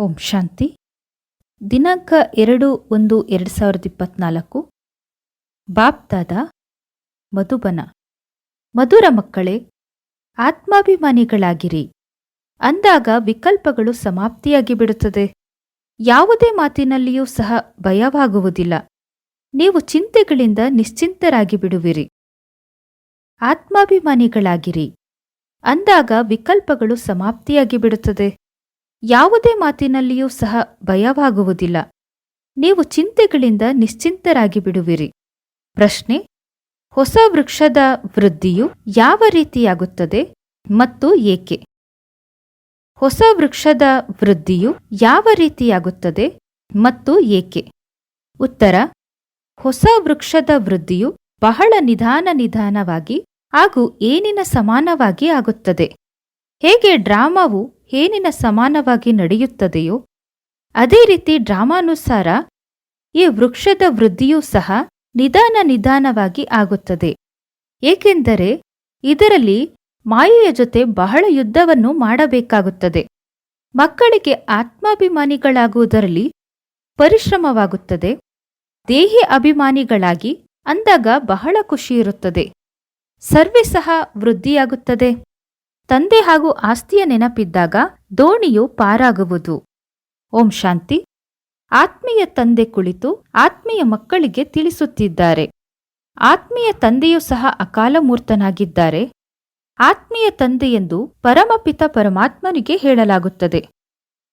ಓಂ ಶಾಂತಿ. ದಿನಾಂಕ ಎರಡು ಒಂದು ಎರಡು ಸಾವಿರದ ಇಪ್ಪತ್ನಾಲ್ಕು. ಬಾಪ್ದಾದ ಮಧುಬನ. ಮಧುರ ಮಕ್ಕಳೇ, ಆತ್ಮಾಭಿಮಾನಿಗಳಾಗಿರಿ. ಅಂದಾಗ ವಿಕಲ್ಪಗಳು ಸಮಾಪ್ತಿಯಾಗಿ ಬಿಡುತ್ತದೆ. ಯಾವುದೇ ಮಾತಿನಲ್ಲಿಯೂ ಸಹ ಭಯವಾಗುವುದಿಲ್ಲ. ನೀವು ಚಿಂತೆಗಳಿಂದ ನಿಶ್ಚಿಂತರಾಗಿ ಬಿಡುವಿರಿ. ಆತ್ಮಾಭಿಮಾನಿಗಳಾಗಿರಿ. ಅಂದಾಗ ವಿಕಲ್ಪಗಳು ಸಮಾಪ್ತಿಯಾಗಿ ಬಿಡುತ್ತದೆ. ಯಾವುದೇ ಮಾತಿನಲ್ಲಿಯೂ ಸಹ ಭಯವಾಗುವುದಿಲ್ಲ. ನೀವು ಚಿಂತೆಗಳಿಂದ ನಿಶ್ಚಿಂತರಾಗಿ ಬಿಡುವಿರಿ. ಪ್ರಶ್ನೆ, ಹೊಸ ವೃಕ್ಷದ ವೃದ್ಧಿಯು ಯಾವ ರೀತಿಯಾಗುತ್ತದೆ ಮತ್ತು ಏಕೆ? ಹೊಸ ವೃಕ್ಷದ ವೃದ್ಧಿಯು ಯಾವ ರೀತಿಯಾಗುತ್ತದೆ ಮತ್ತು ಏಕೆ? ಉತ್ತರ, ಹೊಸ ವೃಕ್ಷದ ವೃದ್ಧಿಯು ಬಹಳ ನಿಧಾನ ನಿಧಾನವಾಗಿ ಹಾಗೂ ಏನಿನ ಸಮಾನವಾಗಿ ಆಗುತ್ತದೆ. ಹೇಗೆ ಡ್ರಾಮಾವು ಹೇನಿನ ಸಮಾನವಾಗಿ ನಡೆಯುತ್ತದೆಯೋ, ಅದೇ ರೀತಿ ಡ್ರಾಮಾನುಸಾರ ಈ ವೃಕ್ಷದ ವೃದ್ಧಿಯೂ ಸಹ ನಿಧಾನ ನಿಧಾನವಾಗಿ ಆಗುತ್ತದೆ. ಏಕೆಂದರೆ ಇದರಲ್ಲಿ ಮಾಯೆಯ ಜೊತೆ ಬಹಳ ಯುದ್ಧವನ್ನು ಮಾಡಬೇಕಾಗುತ್ತದೆ. ಮಕ್ಕಳಿಗೆ ಆತ್ಮಾಭಿಮಾನಿಗಳಾಗುವುದರಲ್ಲಿ ಪರಿಶ್ರಮವಾಗುತ್ತದೆ. ದೇಹಿ ಅಭಿಮಾನಿಗಳಾಗಿ ಅಂದಾಗ ಬಹಳ ಖುಷಿಯಿರುತ್ತದೆ ಸರ್ವೆ ಸಹ ವೃದ್ಧಿಯಾಗುತ್ತದೆ. ತಂದೆ ಹಾಗೂ ಆಸ್ತಿಯ ನೆನಪಿದ್ದಾಗ ದೋಣಿಯು ಪಾರಾಗುವುದು. ಓಂ ಶಾಂತಿ. ಆತ್ಮೀಯ ತಂದೆ ಕುಳಿತು ಆತ್ಮೀಯ ಮಕ್ಕಳಿಗೆ ತಿಳಿಸುತ್ತಿದ್ದಾರೆ. ಆತ್ಮೀಯ ತಂದೆಯೂ ಸಹ ಅಕಾಲಮೂರ್ತನಾಗಿದ್ದಾರೆ ಆತ್ಮೀಯ ತಂದೆಯೆಂದು ಪರಮಪಿತ ಪರಮಾತ್ಮನಿಗೆ ಹೇಳಲಾಗುತ್ತದೆ.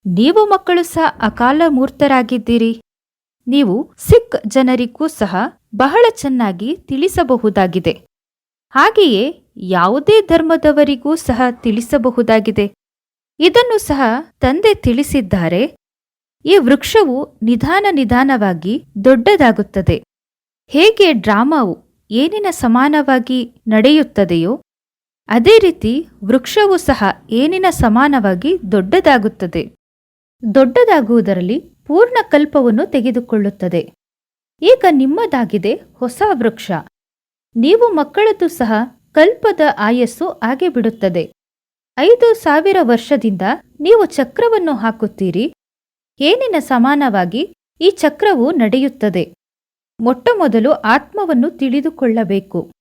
ನೀವು ಮಕ್ಕಳು ಸಹ ಅಕಾಲಮೂರ್ತರಾಗಿದ್ದೀರಿ ನೀವು ಸಿಖ್ ಜನರಿಗೂ ಸಹ ಬಹಳ ಚೆನ್ನಾಗಿ ತಿಳಿಸಬಹುದಾಗಿದೆ. ಹಾಗೆಯೇ ಯಾವುದೇ ಧರ್ಮದವರಿಗೂ ಸಹ ತಿಳಿಸಬಹುದಾಗಿದೆ. ಇದನ್ನು ಸಹ ತಂದೆ ತಿಳಿಸಿದ್ದಾರೆ. ಈ ವೃಕ್ಷವು ನಿಧಾನ ನಿಧಾನವಾಗಿ ದೊಡ್ಡದಾಗುತ್ತದೆ. ಹೇಗೆ ಡ್ರಾಮಾವು ಏನಿನ ಸಮಾನವಾಗಿ ನಡೆಯುತ್ತದೆಯೋ, ಅದೇ ರೀತಿ ವೃಕ್ಷವು ಸಹ ಏನಿನ ಸಮಾನವಾಗಿ ದೊಡ್ಡದಾಗುತ್ತದೆ. ದೊಡ್ಡದಾಗುವುದರಲ್ಲಿ ಪೂರ್ಣ ಕಲ್ಪವನ್ನು ತೆಗೆದುಕೊಳ್ಳುತ್ತದೆ. ಈಗ ನಿಮ್ಮದಾಗಿದೆ ಹೊಸ ವೃಕ್ಷ. ನೀವು ಮಕ್ಕಳದ್ದು ಸಹ ಕಲ್ಪದ ಆಯಸ್ಸು ಆಗೇ ಬಿಡುತ್ತದೆ. ಐದು ಸಾವಿರ ವರ್ಷದಿಂದ ನೀವು ಚಕ್ರವನ್ನು ಹಾಕುತ್ತೀರಿ. ಏನಿನ ಸಮಾನವಾಗಿ ಈ ಚಕ್ರವು ನಡೆಯುತ್ತದೆ. ಮೊಟ್ಟಮೊದಲು ಆತ್ಮವನ್ನು ತಿಳಿದುಕೊಳ್ಳಬೇಕು.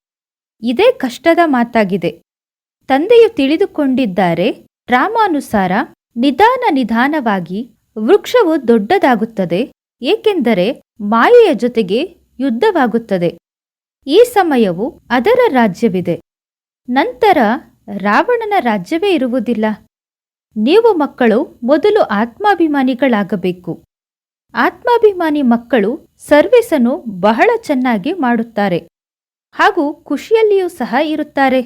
ಇದೇ ಕಷ್ಟದ ಮಾತಾಗಿದೆ. ತಂದೆಯು ತಿಳಿದುಕೊಂಡಿದ್ದಾರೆ, ರಾಮಾನುಸಾರ ನಿಧಾನ ನಿಧಾನವಾಗಿ ವೃಕ್ಷವು ದೊಡ್ಡದಾಗುತ್ತದೆ, ಏಕೆಂದರೆ ಮಾಯೆಯ ಜೊತೆಗೆ ಯುದ್ಧವಾಗುತ್ತದೆ. ಈ ಸಮಯವು ಅದರ ರಾಜ್ಯವಿದೆ. ನಂತರ ರಾವಣನ ರಾಜ್ಯವೇ ಇರುವುದಿಲ್ಲ. ನೀವು ಮಕ್ಕಳು ಮೊದಲು ಆತ್ಮಾಭಿಮಾನಿಗಳಾಗಬೇಕು. ಆತ್ಮಾಭಿಮಾನಿ ಮಕ್ಕಳು ಸರ್ವಿಸನ್ನು ಬಹಳ ಚೆನ್ನಾಗಿ ಮಾಡುತ್ತಾರೆ. ಹಾಗೂ ಖುಷಿಯಲ್ಲಿಯೂ ಸಹ ಇರುತ್ತಾರೆ.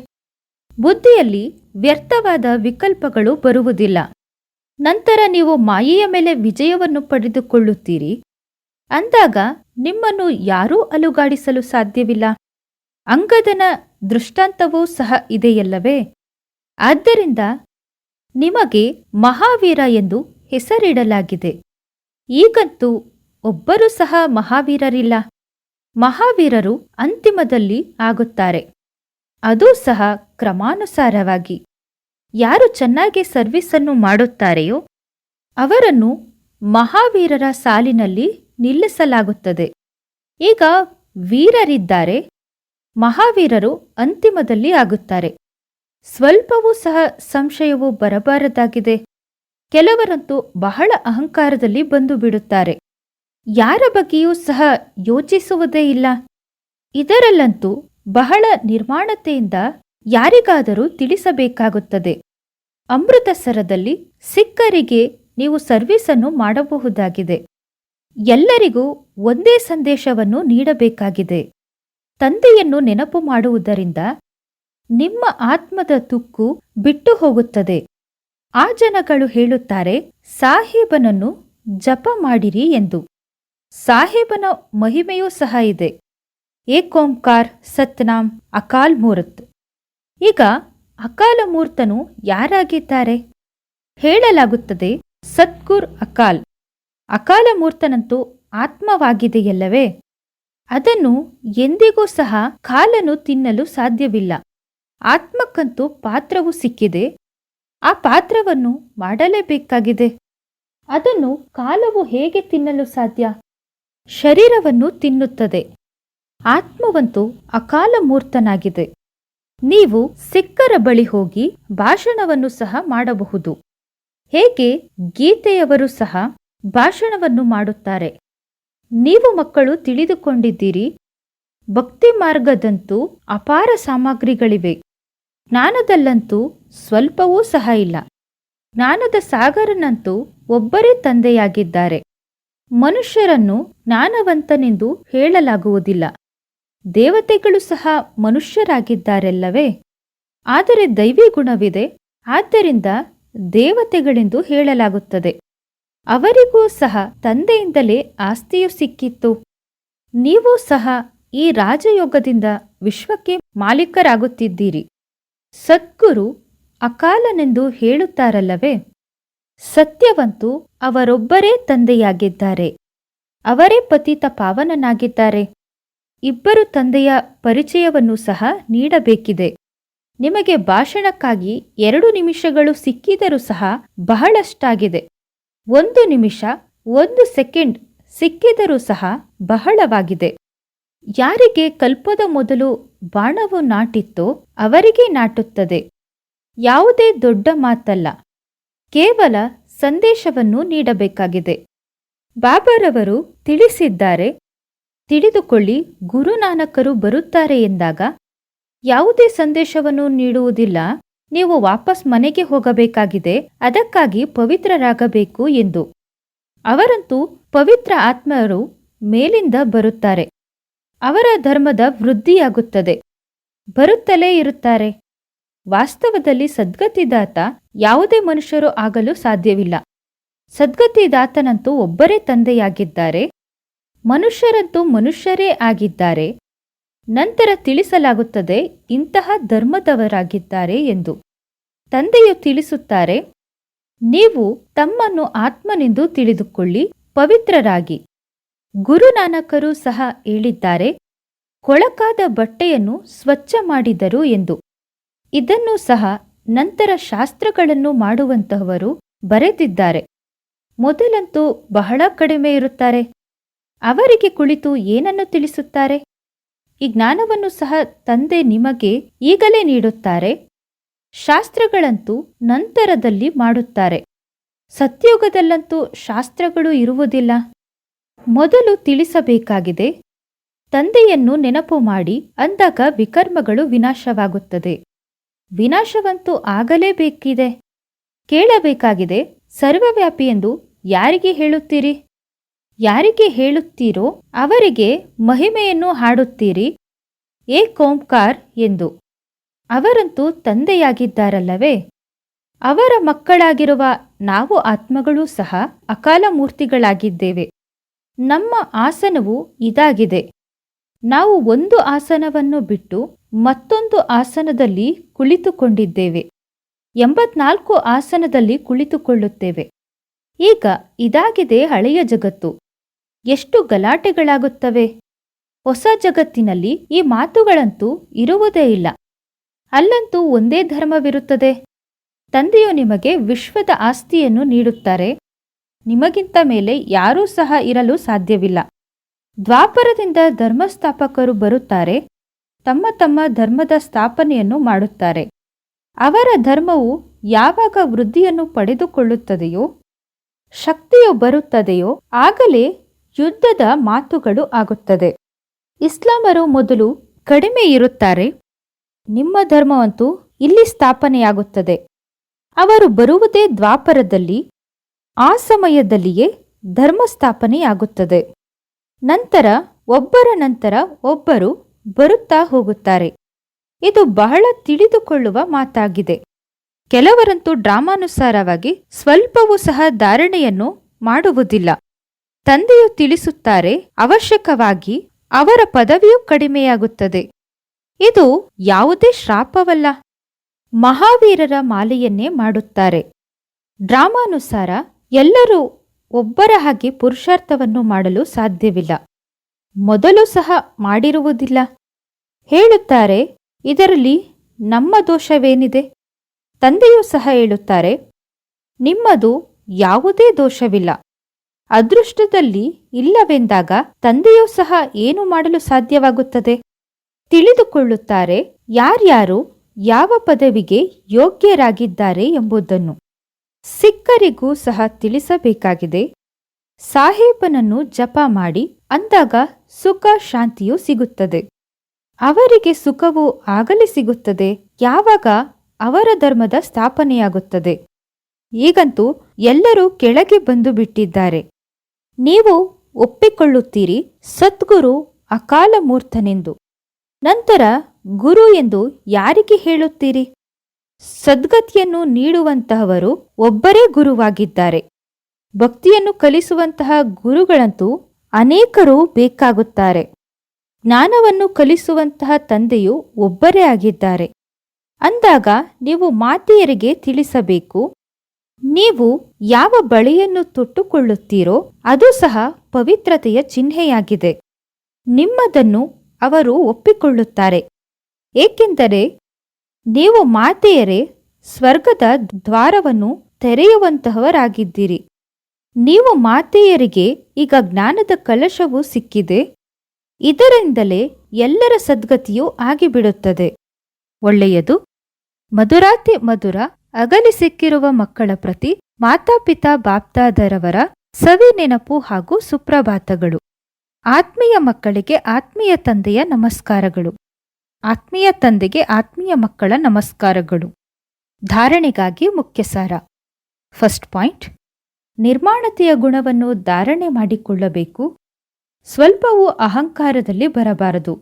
ಬುದ್ಧಿಯಲ್ಲಿ ವ್ಯರ್ಥವಾದ ವಿಕಲ್ಪಗಳು ಬರುವುದಿಲ್ಲ. ನಂತರ ನೀವು ಮಾಯೆಯ ಮೇಲೆ ವಿಜಯವನ್ನು ಪಡೆದುಕೊಳ್ಳುತ್ತೀರಿ. ಅಂದಾಗ ನಿಮ್ಮನ್ನು ಯಾರೂ ಅಲುಗಾಡಿಸಲು ಸಾಧ್ಯವಿಲ್ಲ. ಅಂಗದನ ದೃಷ್ಟಾಂತವೂ ಸಹ ಇದೆಯಲ್ಲವೇ? ಆದ್ದರಿಂದ ನಿಮಗೆ ಮಹಾವೀರ ಎಂದು ಹೆಸರಿಡಲಾಗಿದೆ. ಈಗಂತೂ ಒಬ್ಬರು ಸಹ ಮಹಾವೀರರಿಲ್ಲ. ಮಹಾವೀರರು ಅಂತಿಮದಲ್ಲಿ ಆಗುತ್ತಾರೆ. ಅದೂ ಸಹ ಕ್ರಮಾನುಸಾರವಾಗಿ. ಯಾರು ಚೆನ್ನಾಗಿ ಸರ್ವಿಸನ್ನು ಮಾಡುತ್ತಾರೆಯೋ, ಅವರನ್ನು ಮಹಾವೀರರ ಸಾಲಿನಲ್ಲಿ ನಿಲ್ಲಿಸಲಾಗುತ್ತದೆ. ಈಗ ವೀರರಿದ್ದಾರೆ. ಮಹಾವೀರರು ಅಂತಿಮದಲ್ಲಿ ಆಗುತ್ತಾರೆ. ಸ್ವಲ್ಪವೂ ಸಹ ಸಂಶಯವು ಬರಬಾರದಾಗಿದೆ. ಕೆಲವರಂತೂ ಬಹಳ ಅಹಂಕಾರದಲ್ಲಿ ಬಂದು ಬಿಡುತ್ತಾರೆ. ಯಾರ ಬಗ್ಗೆಯೂ ಸಹ ಯೋಚಿಸುವುದೇ ಇಲ್ಲ. ಇದರಲ್ಲಂತೂ ಬಹಳ ನಿರ್ಮಾಣತೆಯಿಂದ ಯಾರಿಗಾದರೂ ತಿಳಿಸಬೇಕಾಗುತ್ತದೆ. ಅಮೃತಸರದಲ್ಲಿ ಸಿಕ್ಕರಿಗೆ ನೀವು ಸರ್ವಿಸನ್ನು ಮಾಡಬಹುದಾಗಿದೆ. ಎಲ್ಲರಿಗೂ ಒಂದೇ ಸಂದೇಶವನ್ನು ನೀಡಬೇಕಾಗಿದೆ. ತಂದೆಯನ್ನು ನೆನಪು ಮಾಡುವುದರಿಂದ ನಿಮ್ಮ ಆತ್ಮದ ತುಕ್ಕು ಬಿಟ್ಟು ಹೋಗುತ್ತದೆ ಆ ಜನಗಳು ಹೇಳುತ್ತಾರೆ, ಸಾಹೇಬನನ್ನು ಜಪ ಮಾಡಿರಿ ಎಂದು. ಸಾಹೇಬನ ಮಹಿಮೆಯೂ ಸಹ ಇದೆ. ಏಕೋಂಕಾರ್ ಸತ್ನಾಮ್, ಅಕಾಲ್ ಮೂರ್ತ್. ಈಗ ಅಕಾಲ ಮೂರ್ತನು ಯಾರಾಗಿದ್ದಾರೆ? ಹೇಳಲಾಗುತ್ತದೆ ಸತ್ಗುರ್ ಅಕಾಲ್. ಅಕಾಲ ಮೂರ್ತನಂತೂ ಆತ್ಮವಾಗಿದೆಯಲ್ಲವೇ? ಅದನ್ನು ಎಂದಿಗೂ ಸಹ ಕಾಲನು ತಿನ್ನಲು ಸಾಧ್ಯವಿಲ್ಲ. ಆತ್ಮಕ್ಕಂತೂ ಪಾತ್ರವು ಸಿಕ್ಕಿದೆ. ಆ ಪಾತ್ರವನ್ನು ಮಾಡಲೇಬೇಕಾಗಿದೆ. ಅದನ್ನು ಕಾಲವು ಹೇಗೆ ತಿನ್ನಲು ಸಾಧ್ಯ? ಶರೀರವನ್ನು ತಿನ್ನುತ್ತದೆ. ಆತ್ಮವಂತೂ ಅಕಾಲ ಮೂರ್ತನಾಗಿದೆ ನೀವು ಸಿಕ್ಕರ ಬಳಿ ಹೋಗಿ ಭಾಷಣವನ್ನು ಸಹ ಮಾಡಬಹುದು. ಹೇಗೆ ಗೀತೆಯವರು ಸಹ ಭಾಷಣವನ್ನು ಮಾಡುತ್ತಾರೆ. ನೀವು ಮಕ್ಕಳು ತಿಳಿದುಕೊಂಡಿದ್ದೀರಿ, ಭಕ್ತಿ ಮಾರ್ಗದಂತೂ ಅಪಾರ ಸಾಮಗ್ರಿಗಳಿವೆ. ಜ್ಞಾನದಲ್ಲಂತೂ ಸ್ವಲ್ಪವೂ ಸಹ ಇಲ್ಲ. ಜ್ಞಾನದ ಸಾಗರನಂತೂ ಒಬ್ಬರೇ ತಂದೆಯಾಗಿದ್ದಾರೆ. ಮನುಷ್ಯರನ್ನು ಜ್ಞಾನವಂತನೆಂದು ಹೇಳಲಾಗುವುದಿಲ್ಲ. ದೇವತೆಗಳು ಸಹ ಮನುಷ್ಯರಾಗಿದ್ದಾರೆಲ್ಲವೇ? ಆದರೆ ದೈವಿ ಗುಣವಿದೆ. ಆದ್ದರಿಂದ ದೇವತೆಗಳೆಂದು ಹೇಳಲಾಗುತ್ತದೆ. ಅವರಿಗೂ ಸಹ ತಂದೆಯಿಂದಲೇ ಆಸ್ತಿಯು ಸಿಕ್ಕಿತ್ತು. ನೀವು ಸಹ ಈ ರಾಜಯೋಗದಿಂದ ವಿಶ್ವಕ್ಕೆ ಮಾಲೀಕರಾಗುತ್ತಿದ್ದೀರಿ. ಸದ್ಗುರು ಅಕಾಲನೆಂದು ಹೇಳುತ್ತಾರಲ್ಲವೇ? ಸತ್ಯವಂತೂ ಅವರೊಬ್ಬರೇ ತಂದೆಯಾಗಿದ್ದಾರೆ. ಅವರೇ ಪತಿತ ಪಾವನನಾಗಿದ್ದಾರೆ. ಇಬ್ಬರು ತಂದೆಯ ಪರಿಚಯವನ್ನು ಸಹ ನೀಡಬೇಕಿದೆ. ನಿಮಗೆ ಭಾಷಣಕ್ಕಾಗಿ ಎರಡು ನಿಮಿಷಗಳು ಸಿಕ್ಕಿದರೂ ಸಹ ಬಹಳಷ್ಟಾಗಿದೆ. ಒಂದು ನಿಮಿಷ, ಒಂದು ಸೆಕೆಂಡ್ ಸಿಕ್ಕಿದರೂ ಸಹ ಬಹಳವಾಗಿದೆ. ಯಾರಿಗೆ ಕಲ್ಪದ ಮೊದಲು ಬಾಣವು ನಾಟಿತ್ತೋ ಅವರಿಗೆ ನಾಟುತ್ತದೆ. ಯಾವುದೇ ದೊಡ್ಡ ಮಾತಲ್ಲ. ಕೇವಲ ಸಂದೇಶವನ್ನು ನೀಡಬೇಕಾಗಿದೆ. ಬಾಬರವರು ತಿಳಿಸಿದ್ದಾರೆ, ತಿಳಿದುಕೊಳ್ಳಿ ಗುರುನಾನಕರು ಬರುತ್ತಾರೆ ಎಂದಾಗ, ಯಾವುದೇ ಸಂದೇಶವನ್ನು ನೀಡುವುದಿಲ್ಲ. ನೀವು ವಾಪಸ್ ಮನೆಗೆ ಹೋಗಬೇಕಾಗಿದೆ, ಅದಕ್ಕಾಗಿ ಪವಿತ್ರರಾಗಬೇಕು ಎಂದು. ಅವರಂತೂ ಪವಿತ್ರ ಆತ್ಮರು ಮೇಲಿಂದ ಬರುತ್ತಾರೆ. ಅವರ ಧರ್ಮದ ವೃದ್ಧಿಯಾಗುತ್ತದೆ. ಬರುತ್ತಲೇ ಇರುತ್ತಾರೆ. ವಾಸ್ತವದಲ್ಲಿ ಸದ್ಗತಿದಾತ ಯಾವುದೇ ಮನುಷ್ಯರು ಆಗಲು ಸಾಧ್ಯವಿಲ್ಲ. ಸದ್ಗತಿದಾತನಂತೂ ಒಬ್ಬರೇ ತಂದೆಯಾಗಿದ್ದಾರೆ. ಮನುಷ್ಯರಂತೂ ಮನುಷ್ಯರೇ ಆಗಿದ್ದಾರೆ. ನಂತರ ತಿಳಿಸಲಾಗುತ್ತದೆ, ಇಂತಹ ಧರ್ಮದವರಾಗಿದ್ದಾರೆ ಎಂದು. ತಂದೆಯು ತಿಳಿಸುತ್ತಾರೆ, ನೀವು ತಮ್ಮನ್ನು ಆತ್ಮನೆಂದು ತಿಳಿದುಕೊಳ್ಳಿ, ಪವಿತ್ರರಾಗಿ. ಗುರುನಾನಕರು ಸಹ ಹೇಳಿದ್ದಾರೆ, ಕೊಳಕಾದ ಬಟ್ಟೆಯನ್ನು ಸ್ವಚ್ಛ ಮಾಡಿದರು ಎಂದು. ಇದನ್ನು ಸಹ ನಂತರ ಶಾಸ್ತ್ರಗಳನ್ನು ಮಾಡುವಂತಹವರು ಬರೆದಿದ್ದಾರೆ. ಮೊದಲಂತೂ ಬಹಳ ಕಡಿಮೆ ಇರುತ್ತಾರೆ. ಅವರಿಗೆ ಕುಳಿತು ಏನನ್ನು ತಿಳಿಸುತ್ತಾರೆ? ಈ ಜ್ಞಾನವನ್ನು ಸಹ ತಂದೆ ನಿಮಗೆ ಈಗಲೇ ನೀಡುತ್ತಾರೆ. ಶಾಸ್ತ್ರಗಳಂತೂ ನಂತರದಲ್ಲಿ ಮಾಡುತ್ತಾರೆ. ಸತ್ಯಯುಗದಲ್ಲಂತೂ ಶಾಸ್ತ್ರಗಳು ಇರುವುದಿಲ್ಲ. ಮೊದಲು ತಿಳಿಸಬೇಕಾಗಿದೆ, ತಂದೆಯನ್ನು ನೆನಪು ಮಾಡಿ ಅಂದಾಗ ವಿಕರ್ಮಗಳು ವಿನಾಶವಾಗುತ್ತದೆ. ವಿನಾಶವಂತೂ ಆಗಲೇಬೇಕಿದೆ. ಕೇಳಬೇಕಾಗಿದೆ, ಸರ್ವವ್ಯಾಪಿ ಎಂದು ಯಾರಿಗೆ ಹೇಳುತ್ತೀರಿ? ಯಾರಿಗೆ ಹೇಳುತ್ತೀರೋ ಅವರಿಗೆ ಮಹಿಮೆಯನ್ನು ಹಾಡುತ್ತೀರಿ ಏ ಕೋಂಕಾರ್ ಎಂದು. ಅವರಂತೂ ತಂದೆಯಾಗಿದ್ದಾರಲ್ಲವೇ? ಅವರ ಮಕ್ಕಳಾಗಿರುವ ನಾವು ಆತ್ಮಗಳೂ ಸಹ ಅಕಾಲ ಮೂರ್ತಿಗಳಾಗಿದ್ದೇವೆ ನಮ್ಮ ಆಸನವು ಇದಾಗಿದೆ. ನಾವು ಒಂದು ಆಸನವನ್ನು ಬಿಟ್ಟು ಮತ್ತೊಂದು ಆಸನದಲ್ಲಿ ಕುಳಿತುಕೊಂಡಿದ್ದೇವೆ. ಎಂಬತ್ನಾಲ್ಕು ಆಸನದಲ್ಲಿ ಕುಳಿತುಕೊಳ್ಳುತ್ತೇವೆ. ಈಗ ಇದಾಗಿದೆ ಹಳೆಯ ಜಗತ್ತು. ಎಷ್ಟು ಗಲಾಟೆಗಳಾಗುತ್ತವೆ? ಹೊಸ ಜಗತ್ತಿನಲ್ಲಿ ಈ ಮಾತುಗಳಂತೂ ಇರುವುದೇ ಇಲ್ಲ. ಅಲ್ಲಂತೂ ಒಂದೇ ಧರ್ಮವಿರುತ್ತದೆ. ತಂದೆಯು ನಿಮಗೆ ವಿಶ್ವದ ಆಸ್ತಿಯನ್ನು ನೀಡುತ್ತಾರೆ. ನಿಮಗಿಂತ ಮೇಲೆ ಯಾರೂ ಸಹ ಇರಲು ಸಾಧ್ಯವಿಲ್ಲ. ದ್ವಾಪರದಿಂದ ಧರ್ಮಸ್ಥಾಪಕರು ಬರುತ್ತಾರೆ. ತಮ್ಮ ತಮ್ಮ ಧರ್ಮದ ಸ್ಥಾಪನೆಯನ್ನು ಮಾಡುತ್ತಾರೆ. ಅವರ ಧರ್ಮವು ಯಾವಾಗ ವೃದ್ಧಿಯನ್ನು ಪಡೆದುಕೊಳ್ಳುತ್ತದೆಯೋ, ಶಕ್ತಿಯು ಬರುತ್ತದೆಯೋ, ಆಗಲೇ ಯುದ್ಧದ ಮಾತುಗಳು ಆಗುತ್ತದೆ. ಇಸ್ಲಾಮರು ಮೊದಲು ಕಡಿಮೆ ಇರುತ್ತಾರೆ. ನಿಮ್ಮ ಧರ್ಮವಂತೂ ಇಲ್ಲಿ ಸ್ಥಾಪನೆಯಾಗುತ್ತದೆ. ಅವರು ಬರುವುದೇ ದ್ವಾಪರದಲ್ಲಿ, ಆ ಸಮಯದಲ್ಲಿಯೇ ಧರ್ಮ ಸ್ಥಾಪನೆಯಾಗುತ್ತದೆ. ನಂತರ, ಒಬ್ಬರ ನಂತರ ಒಬ್ಬರು ಬರುತ್ತಾ ಹೋಗುತ್ತಾರೆ. ಇದು ಬಹಳ ತಿಳಿದುಕೊಳ್ಳುವ ಮಾತಾಗಿದೆ. ಕೆಲವರಂತೂ ಡ್ರಾಮಾನುಸಾರವಾಗಿ ಸ್ವಲ್ಪವೂ ಸಹ ಧಾರಣೆಯನ್ನು ಮಾಡುವುದಿಲ್ಲ. ತಂದೆಯು ತಿಳಿಸುತ್ತಾರೆ, ಅವಶ್ಯಕವಾಗಿ ಅವರ ಪದವಿಯು ಕಡಿಮೆಯಾಗುತ್ತದೆ. ಇದು ಯಾವುದೇ ಶ್ರಾಪವಲ್ಲ. ಮಹಾವೀರರ ಮಾಲೆಯನ್ನೇ ಮಾಡುತ್ತಾರೆ. ಡ್ರಾಮಾನುಸಾರ ಎಲ್ಲರೂ ಒಬ್ಬರ ಹಾಗೆ ಪುರುಷಾರ್ಥವನ್ನು ಮಾಡಲು ಸಾಧ್ಯವಿಲ್ಲ. ಮೊದಲು ಸಹ ಮಾಡಿರುವುದಿಲ್ಲ. ಹೇಳುತ್ತಾರೆ, ಇದರಲ್ಲಿ ನಮ್ಮ ದೋಷವೇನಿದೆ? ತಂದೆಯೂ ಸಹ ಹೇಳುತ್ತಾರೆ, ನಿಮ್ಮದು ಯಾವುದೇ ದೋಷವಿಲ್ಲ. ಅದೃಷ್ಟದಲ್ಲಿ ಇಲ್ಲವೆಂದಾಗ ತಂದೆಯೂ ಸಹ ಏನು ಮಾಡಲು ಸಾಧ್ಯವಾಗುತ್ತದೆ? ತಿಳಿದುಕೊಳ್ಳುತ್ತಾರೆ, ಯಾರ್ಯಾರು ಯಾವ ಪದವಿಗೆ ಯೋಗ್ಯರಾಗಿದ್ದಾರೆ ಎಂಬುದನ್ನು. ಸಿಕ್ಕರಿಗೂ ಸಹ ತಿಳಿಸಬೇಕಾಗಿದೆ. ಸಾಹೇಬನನ್ನು ಜಪ ಮಾಡಿ ಅಂದಾಗ ಸುಖ ಶಾಂತಿಯೂ ಸಿಗುತ್ತದೆ. ಅವರಿಗೆ ಸುಖವು ಆಗಲೇ ಸಿಗುತ್ತದೆ. ಯಾವಾಗ? ಅವರ ಧರ್ಮದ ಸ್ಥಾಪನೆಯಾಗುತ್ತದೆ. ಈಗಂತೂ ಎಲ್ಲರೂ ಕೆಳಗೆ ಬಂದು ಬಿಟ್ಟಿದ್ದಾರೆ. ನೀವು ಒಪ್ಪಿಕೊಳ್ಳುತ್ತೀರಿ ಸದ್ಗುರು ಅಕಾಲ ಮೂರ್ತನೆಂದು ನಂತರ ಗುರು ಎಂದು ಯಾರಿಗೆ ಹೇಳುತ್ತೀರಿ? ಸದ್ಗತಿಯನ್ನು ನೀಡುವಂತಹವರು ಒಬ್ಬರೇ ಗುರುವಾಗಿದ್ದಾರೆ. ಭಕ್ತಿಯನ್ನು ಕಲಿಸುವಂತಹ ಗುರುಗಳಂತೂ ಅನೇಕರು ಬೇಕಾಗುತ್ತಾರೆ. ಜ್ಞಾನವನ್ನು ಕಲಿಸುವಂತಹ ತಂದೆಯು ಒಬ್ಬರೇ ಆಗಿದ್ದಾರೆ. ಅಂದಾಗ ನೀವು ಮಾತೆಯರಿಗೆ ತಿಳಿಸಬೇಕು ನೀವು ಯಾವ ಬಳೆಯನ್ನು ತೊಟ್ಟುಕೊಳ್ಳುತ್ತೀರೋ ಅದು ಸಹ ಪವಿತ್ರತೆಯ ಚಿಹ್ನೆಯಾಗಿದೆ. ನಿಮ್ಮದನ್ನು ಅವರು ಒಪ್ಪಿಕೊಳ್ಳುತ್ತಾರೆ. ಏಕೆಂದರೆ ನೀವು ಮಾತೆಯರೇ, ಸ್ವರ್ಗದ ದ್ವಾರವನ್ನು ತೆರೆಯುವಂತಹವರಾಗಿದ್ದೀರಿ. ನೀವು ಮಾತೆಯರಿಗೆ ಈಗ ಜ್ಞಾನದ ಕಲಶವು ಸಿಕ್ಕಿದೆ. ಇದರಿಂದಲೇ ಎಲ್ಲರ ಸದ್ಗತಿಯೂ ಆಗಿಬಿಡುತ್ತದೆ. ಒಳ್ಳೆಯದು. ಮಧುರಾತಿ ಮಧುರ. ಅಗಲಿ ಸಿಕ್ಕಿರುವ ಮಕ್ಕಳ ಪ್ರತಿ ಮಾತಾಪಿತಾ ಬಾಪ್ತಾದರವರ ಸವಿ ನೆನಪು ಹಾಗೂ ಸುಪ್ರಭಾತಗಳು. ಆತ್ಮೀಯ ಮಕ್ಕಳಿಗೆ ಆತ್ಮೀಯ ತಂದೆಯ ನಮಸ್ಕಾರಗಳು. ಆತ್ಮೀಯ ತಂದೆಗೆ ಆತ್ಮೀಯ ಮಕ್ಕಳ ನಮಸ್ಕಾರಗಳು. ಧಾರಣೆಗಾಗಿ ಮುಖ್ಯ ಸಾರ ಫಸ್ಟ್ ಪಾಯಿಂಟ್, ನಿರ್ಮಾಣತೆಯ ಗುಣವನ್ನು ಧಾರಣೆ ಮಾಡಿಕೊಳ್ಳಬೇಕು. ಸ್ವಲ್ಪವೂ ಅಹಂಕಾರದಲ್ಲಿ ಬರಬಾರದು.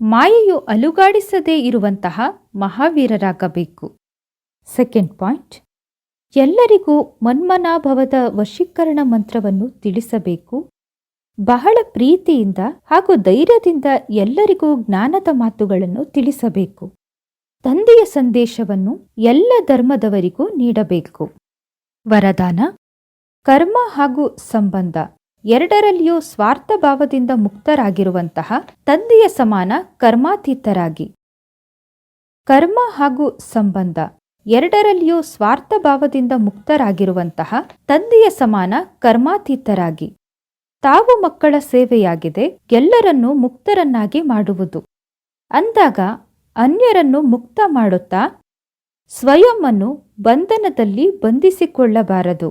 ಮಾಯೆಯು ಅಲುಗಾಡಿಸದೇ ಇರುವಂತಹ ಮಹಾವೀರರಾಗಬೇಕು. ಸೆಕೆಂಡ್ ಪಾಯಿಂಟ್ ಎಲ್ಲರಿಗೂ ಮನ್ಮನಾಭವದ ವಶೀಕರಣ ಮಂತ್ರವನ್ನು ತಿಳಿಸಬೇಕು. ಬಹಳ ಪ್ರೀತಿಯಿಂದ ಹಾಗೂ ಧೈರ್ಯದಿಂದ ಎಲ್ಲರಿಗೂ ಜ್ಞಾನದ ಮಾತುಗಳನ್ನು ತಿಳಿಸಬೇಕು. ತಂದೆಯ ಸಂದೇಶವನ್ನು ಎಲ್ಲ ಧರ್ಮದವರಿಗೂ ನೀಡಬೇಕು. ವರದಾನ, ಕರ್ಮ ಹಾಗೂ ಸಂಬಂಧ ಎರಡರಲ್ಲಿಯೂ ಸ್ವಾರ್ಥ ಭಾವದಿಂದ ಮುಕ್ತರಾಗಿರುವಂತಹ ತಂದೆಯ ಸಮಾನ ಕರ್ಮಾತೀತರಾಗಿ. ಕರ್ಮ ಹಾಗೂ ಸಂಬಂಧ ಎರಡರಲ್ಲಿಯೂ ಸ್ವಾರ್ಥ ಭಾವದಿಂದ ಮುಕ್ತರಾಗಿರುವಂತಹ ತಂದೆಯ ಸಮಾನ ಕರ್ಮಾತೀತರಾಗಿ. ತಾವು ಮಕ್ಕಳ ಸೇವೆಯಾಗಿದೆ, ಎಲ್ಲರನ್ನೂ ಮುಕ್ತರನ್ನಾಗಿ ಮಾಡುವುದು. ಅಂದಾಗ ಅನ್ಯರನ್ನು ಮುಕ್ತ ಮಾಡುತ್ತಾ ಸ್ವಯಂವನ್ನು ಬಂಧನದಲ್ಲಿ ಬಂಧಿಸಿಕೊಳ್ಳಬಾರದು.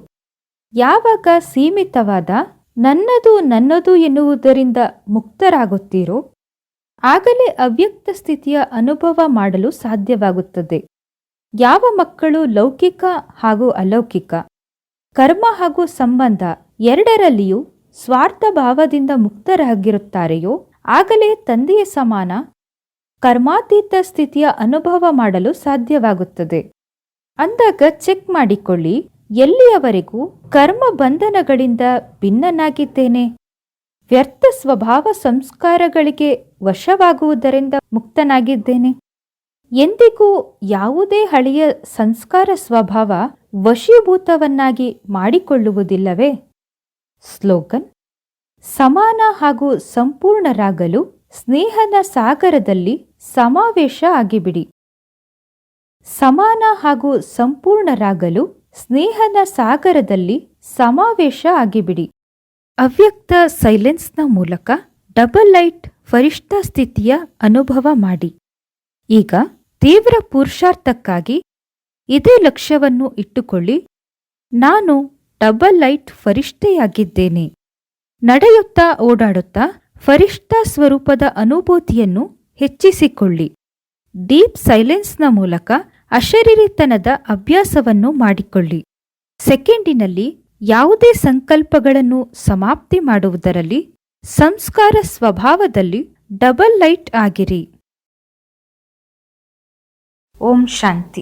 ಯಾವಾಗ ಸೀಮಿತವಾದ ನನ್ನದು ನನ್ನದು ಎನ್ನುವುದರಿಂದ ಮುಕ್ತರಾಗುತ್ತೀರೋ, ಆಗಲೇ ಅವ್ಯಕ್ತ ಸ್ಥಿತಿಯ ಅನುಭವ ಮಾಡಲು ಸಾಧ್ಯವಾಗುತ್ತದೆ. ಯಾವ ಮಕ್ಕಳು ಲೌಕಿಕ ಹಾಗೂ ಅಲೌಕಿಕ? ಕರ್ಮ ಹಾಗೂ ಸಂಬಂಧ ಎರಡರಲ್ಲಿಯೂ ಸ್ವಾರ್ಥ ಭಾವದಿಂದ ಮುಕ್ತರಾಗಿರುತ್ತಾರೆಯೋ? ಆಗಲೇ ತಂದೆಯ ಸಮಾನ ಕರ್ಮಾತೀತ ಸ್ಥಿತಿಯ ಅನುಭವ ಮಾಡಲು ಸಾಧ್ಯವಾಗುತ್ತದೆ. ಅಂದಾಗ ಚೆಕ್ ಮಾಡಿಕೊಳ್ಳಿ, ಎಲ್ಲಿಯವರೆಗೂ ಕರ್ಮ ಬಂಧನಗಳಿಂದ ಭಿನ್ನನಾಗಿದ್ದೇನೆ? ವ್ಯರ್ಥ ಸ್ವಭಾವ ಸಂಸ್ಕಾರಗಳಿಗೆ ವಶವಾಗುವುದರಿಂದ ಮುಕ್ತನಾಗಿದ್ದೇನೆ. ಎಂದಿಗೂ ಯಾವುದೇ ಹಳೆಯ ಸಂಸ್ಕಾರ ಸ್ವಭಾವ ವಶೀಭೂತವನ್ನಾಗಿ ಮಾಡಿಕೊಳ್ಳುವುದಿಲ್ಲವೇ? ಸ್ಲೋಗನ್ ಸಮಾನ ಹಾಗೂ ಸಂಪೂರ್ಣರಾಗಲು ಸ್ನೇಹದ ಸಾಗರದಲ್ಲಿ ಸಮಾವೇಶ ಆಗಿಬಿಡಿ. ಸಮಾನ ಹಾಗೂ ಸಂಪೂರ್ಣರಾಗಲು ಸ್ನೇಹದ ಸಾಗರದಲ್ಲಿ ಸಮಾವೇಶ ಆಗಿಬಿಡಿ. ಅವ್ಯಕ್ತ ಸೈಲೆನ್ಸ್ನ ಮೂಲಕ ಡಬಲ್ ಲೈಟ್ ವರಿಷ್ಠ ಸ್ಥಿತಿಯ ಅನುಭವ ಮಾಡಿ. ಈಗ ತೀವ್ರ ಪುರುಷಾರ್ಥಕ್ಕಾಗಿ ಇದೇ ಲಕ್ಷ್ಯವನ್ನು ಇಟ್ಟುಕೊಳ್ಳಿ. ನಾನು ಡಬಲ್ ಲೈಟ್ ಫರಿಷ್ಠೆಯಾಗಿದ್ದೇನೆ. ನಡೆಯುತ್ತಾ ಓಡಾಡುತ್ತಾ ಫರಿಷ್ಠ ಸ್ವರೂಪದ ಅನುಭೂತಿಯನ್ನು ಹೆಚ್ಚಿಸಿಕೊಳ್ಳಿ. ಡೀಪ್ ಸೈಲೆನ್ಸ್ನ ಮೂಲಕ ಅಶರೀರಿತನದ ಅಭ್ಯಾಸವನ್ನು ಮಾಡಿಕೊಳ್ಳಿ. ಸೆಕೆಂಡಿನಲ್ಲಿ ಯಾವುದೇ ಸಂಕಲ್ಪಗಳನ್ನು ಸಮಾಪ್ತಿ ಮಾಡುವುದರಲ್ಲಿ ಸಂಸ್ಕಾರ ಸ್ವಭಾವದಲ್ಲಿ ಡಬಲ್ ಲೈಟ್ ಆಗಿರಿ. ಓಂ ಶಾಂತಿ